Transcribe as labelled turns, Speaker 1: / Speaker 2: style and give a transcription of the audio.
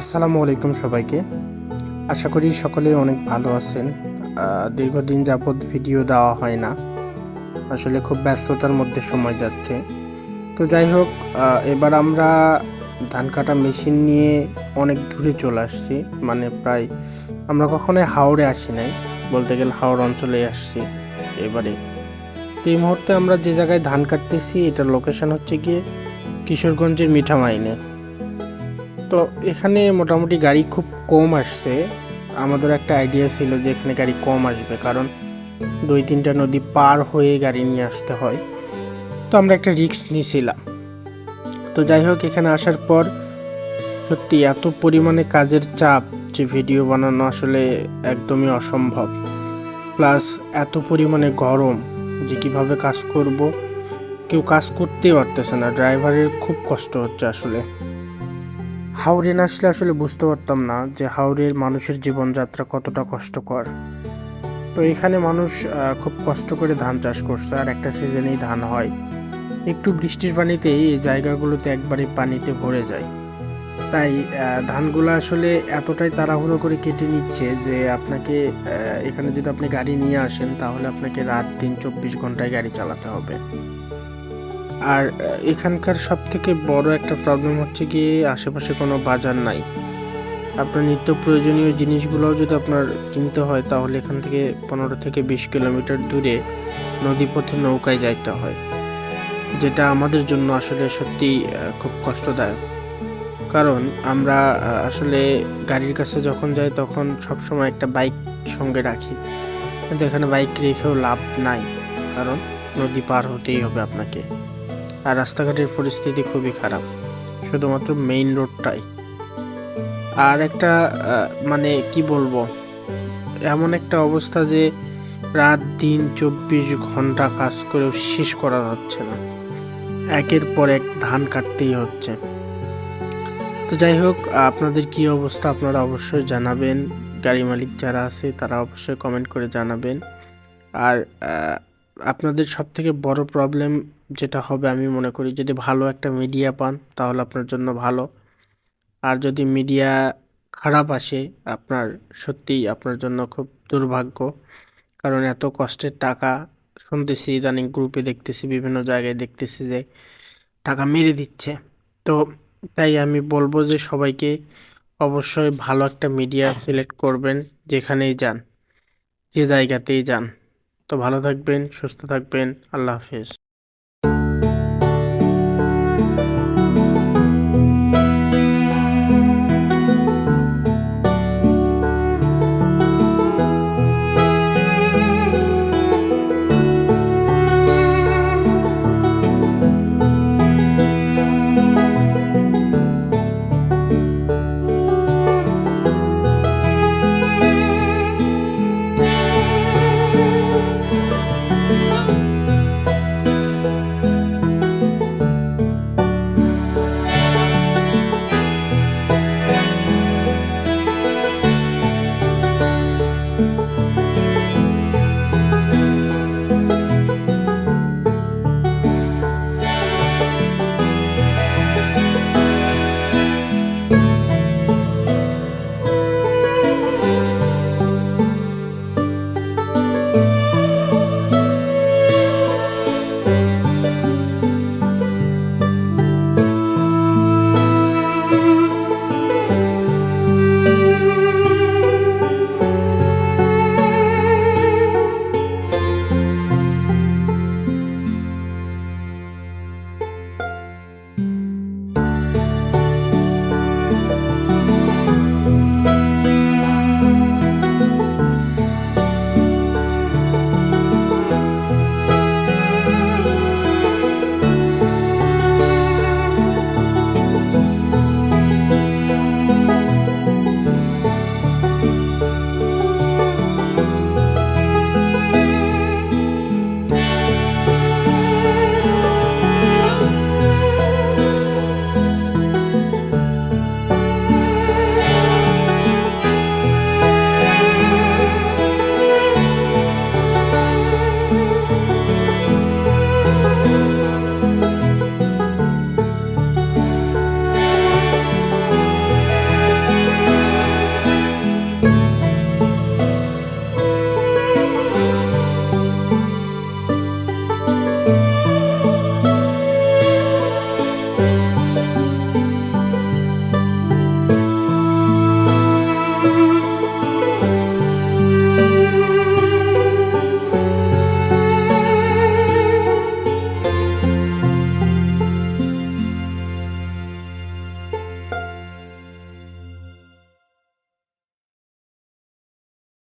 Speaker 1: আসসালামু আলাইকুম সবাইকে। আশা করি সকলে অনেক ভালো আছেন। দীর্ঘদিন যাবৎ ভিডিও দেওয়া হয় না। আসলে খুব ব্যস্ততার মধ্যে সময় যাচ্ছে। তো যাই হোক এবার আমরা ধান কাটা মেশিন নিয়ে অনেক দূরে চলে আসছি। মানে প্রায় আমরা কখনোই হাওড়ে আসি নাই। বলতে গেলে হাওড় অঞ্চলে আসছি এবারে। তো এই মুহূর্তে আমরা যে জায়গায় ধান কাটতেছি, এটার লোকেশন হচ্ছে গিয়ে কিশোরগঞ্জের মিঠামাইনে। তো এখানে মোটামুটি গাড়ি খুব কম আসছে। আমাদের একটা আইডিয়া ছিল যে এখানে গাড়ি কম আসবে, কারণ দুই তিনটা নদী পার হয়ে গাড়ি নিয়ে আসতে হয়। তো আমরা একটা রিস্ক নিয়েছিলাম তো যাই হোক, এখানে আসার পর সত্যি এত পরিমাণে কাজের চাপ যে ভিডিও বানানো আসলে একদমই অসম্ভব। প্লাস এত পরিমাণে গরম যে কীভাবে কাজ করব, কেউ কাজ করতেই পারতেছে না। ড্রাইভারের খুব কষ্ট হচ্ছে আসলে। হাওড়ে না আসলে আসলে বুঝতে পারতাম না যে হাওড়ের মানুষের জীবনযাত্রা কতটা কষ্টকর। তো এখানে মানুষ খুব কষ্ট করে ধান চাষ করছে আর একটা সিজনেই ধান হয়। একটু বৃষ্টির পানিতেই এই জায়গাগুলোতে একবারে পানিতে ভরে যায়। তাই ধানগুলো আসলে এতটাই তাড়াহুড়ো করে কেটে নিচ্ছে যে আপনাকে এখানে যদি আপনি গাড়ি নিয়ে আসেন তাহলে আপনাকে রাত দিন চব্বিশ ঘন্টায় গাড়ি চালাতে হবে। আর এখানকার সব থেকে বড় একটা প্রবলেম হচ্ছে কি আশেপাশে কোনো বাজার নাই। আপনার নিত্য প্রয়োজনীয় জিনিসগুলোও যদি আপনার কিনতে হয়, তাহলে এখান থেকে পনেরো থেকে বিশ কিলোমিটার দূরে নদীপথে নৌকায় যাইতে হয়, যেটা আমাদের জন্য আসলে সত্যি খুব কষ্টদায়ক। কারণ আমরা আসলে গাড়ির কাছে যখন যাই, তখন সবসময় একটা বাইক সঙ্গে রাখি। কিন্তু এখানে বাইক রেখেও লাভ নাই, কারণ নদী পার হতেই হবে আপনাকে। আর রাস্তাঘাটের পরিস্থিতি খুবই খারাপ, শুধুমাত্র মেইন রোডটাই আর একটা মানে কি বলব, এমন একটা অবস্থা যে রাত দিন চব্বিশ ঘণ্টা কাজ করেও শেষ করা হচ্ছে না। একের পর এক ধান কাটতেই হচ্ছে। তো যাই হোক, আপনাদের কি অবস্থা আপনারা অবশ্যই জানাবেন। গাড়ি মালিক যারা আছে, তারা অবশ্যই কমেন্ট করে জানাবেন। আর আপনাদের সব থেকে বড় প্রবলেম যেটা হবে আমি মনে করি যদি ভালো একটা মিডিয়া পান, তাহলে আপনার জন্য ভালো। আর যদি মিডিয়া খারাপ আসে, আপনার সত্যিই আপনার জন্য খুব দুর্ভাগ্য। কারণ এত কষ্টের টাকা শুনতেছি, ইদানিং গ্রুপে দেখতেছি, বিভিন্ন জায়গায় দেখতেছি যে টাকা মেরে দিচ্ছে। তো তাই আমি বলব যে সবাইকে অবশ্যই ভালো একটা মিডিয়া সিলেক্ট করবেন, যেখানেই যান, যে জায়গাতেই যান। তো ভালো থাকবেন, সুস্থ থাকবেন, আল্লাহ হাফেজ।